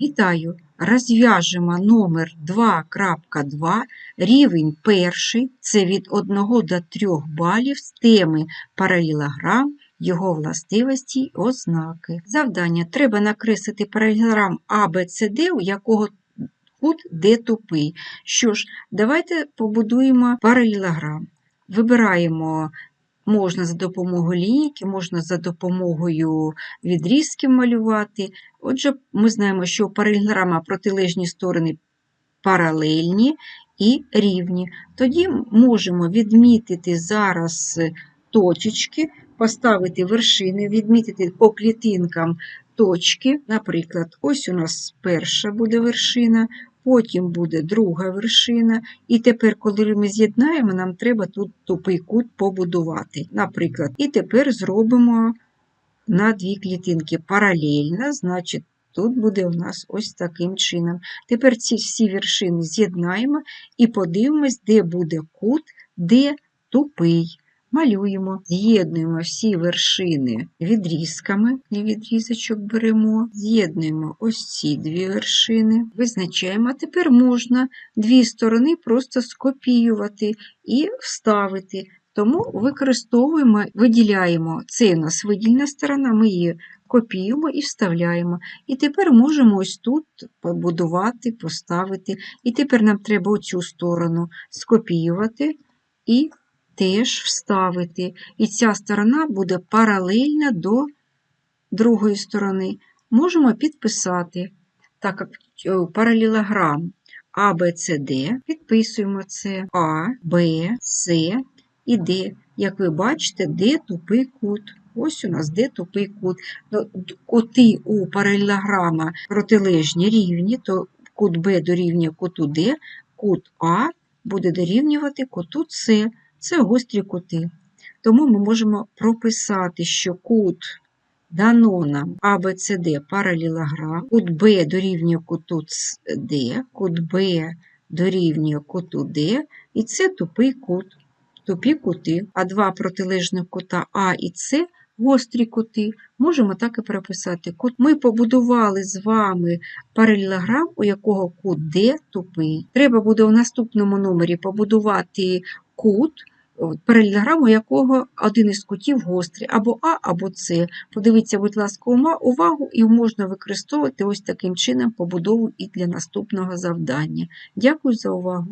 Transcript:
Вітаю! Розв'яжемо номер 2.2, рівень перший, це від 1 до 3 балів з теми паралелограм, його властивості й ознаки. Завдання. Треба накреслити паралелограм ABCD, у якого кут D тупий. Що ж, давайте побудуємо паралелограм. Вибираємо Можна за допомогою лінійки, можна за допомогою відрізків малювати. Отже, ми знаємо, що паралелограма протилежні сторони паралельні і рівні. Тоді можемо відмітити зараз точечки, поставити вершини, відмітити по клітинкам точки. Наприклад, ось у нас перша буде вершина, потім буде друга вершина. І тепер, коли ми з'єднаємо, нам треба тут тупий кут побудувати. Наприклад, і тепер зробимо на дві клітинки паралельно, значить, тут буде у нас ось таким чином. Тепер ці всі вершини з'єднаємо і подивимось, де буде кут, де тупий. Малюємо, з'єднуємо всі вершини відрізками, і відрізочок беремо, з'єднуємо ось ці дві вершини, визначаємо. А тепер можна дві сторони просто скопіювати і вставити. Тому використовуємо, виділяємо це у нас видільна сторона, ми її копіюємо і вставляємо. І тепер можемо ось тут побудувати, поставити. І тепер нам треба оцю сторону скопіювати і теж вставити. І ця сторона буде паралельна до другої сторони. Можемо підписати, так як паралелограм А, Б, С, Д, підписуємо це А, Б, С і Д. Як ви бачите, Д тупий кут. Ось у нас де тупий кут. Кути у паралелограма протилежні рівні, то кут Б дорівнює куту Д, кут А буде дорівнювати куту С. Це гострі кути. Тому ми можемо прописати, що кут дано нам ABCD паралелограм, кут Б дорівнює куту D, кут Б дорівнює куту D, і це тупий кут, тупі кути, а два протилежних кута А і С гострі кути. Можемо так і прописати. Кут ми побудували з вами паралелограм, у якого кут D тупий. Треба буде у наступному номері побудувати кут, паралелограму якого один із кутів гострий, або А, або С. Подивіться, будь ласка, увагу, і можна використовувати ось таким чином побудову і для наступного завдання. Дякую за увагу!